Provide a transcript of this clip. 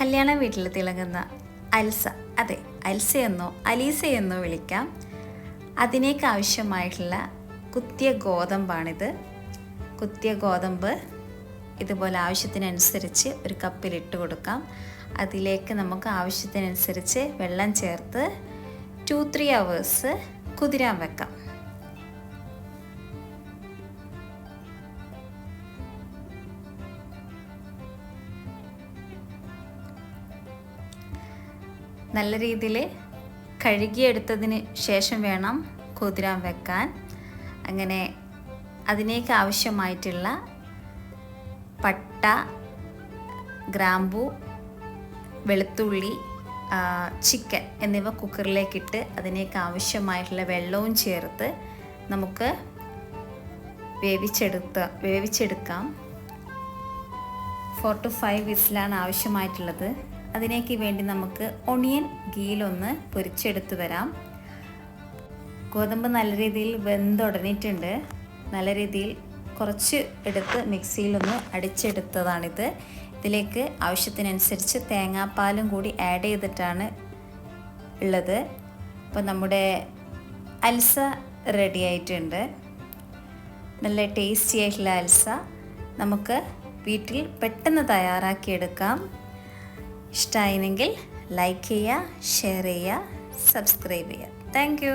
കല്യാണ വീട്ടിൽ തിളങ്ങുന്ന അൽസ അതെ അൽസയെന്നോ അലീസയെന്നോ വിളിക്കാം. അതിനേക്ക് ആവശ്യമായിട്ടുള്ള കുത്തിയ ഗോതമ്പാണിത്. കുത്തിയ ഗോതമ്പ് ഇതുപോലെ ആവശ്യത്തിനനുസരിച്ച് ഒരു കപ്പിൽ ഇട്ട് കൊടുക്കാം. അതിലേക്ക് നമുക്ക് ആവശ്യത്തിനനുസരിച്ച് വെള്ളം ചേർത്ത് ടു ത്രീ അവേഴ്സ് കുതിരാൻ വെക്കാം. നല്ല രീതിയിൽ കഴുകിയെടുത്തതിന് ശേഷം വേണം കുതിരാൻ വെക്കാൻ. അങ്ങനെ അതിനേക്ക് ആവശ്യമായിട്ടുള്ള പട്ട ഗ്രാമ്പു വെളുത്തുള്ളി ചിക്കൻ എന്നിവ കുക്കറിലേക്കിട്ട് അതിനേക്ക് ആവശ്യമായിട്ടുള്ള വെള്ളവും ചേർത്ത് നമുക്ക് വേവിച്ചെടുത്ത വേവിച്ചെടുക്കാം. ഫോർ ടു ഫൈവ് വിസിലാണ് ആവശ്യമായിട്ടുള്ളത്. അതിനേക്ക് വേണ്ടി നമുക്ക് ഒണിയൻ ഗീലൊന്ന് പൊരിച്ചെടുത്ത് വരാം. ഗോതമ്പ് നല്ല രീതിയിൽ വെന്തുടങ്ങിയിട്ടുണ്ട് നല്ല രീതിയിൽ കുറച്ച് എടുത്ത് മിക്സിയിലൊന്ന് അടിച്ചെടുത്തതാണിത്. ഇതിലേക്ക് ആവശ്യത്തിനനുസരിച്ച് തേങ്ങാപ്പാലും കൂടി ആഡ് ചെയ്തിട്ടാണ് ഉള്ളത്. അപ്പോൾ നമ്മുടെ അൽസ റെഡി ആയിട്ടുണ്ട്. നല്ല ടേസ്റ്റി ആയിട്ടുള്ള അൽസ നമുക്ക് വീട്ടിൽ പെട്ടെന്ന് തയ്യാറാക്കിയെടുക്കാം. ഇഷ്ടമായിരുന്നെങ്കിൽ ലൈക്ക് ചെയ്യുക ഷെയർ ചെയ്യുക സബ്സ്ക്രൈബ് ചെയ്യുക. താങ്ക്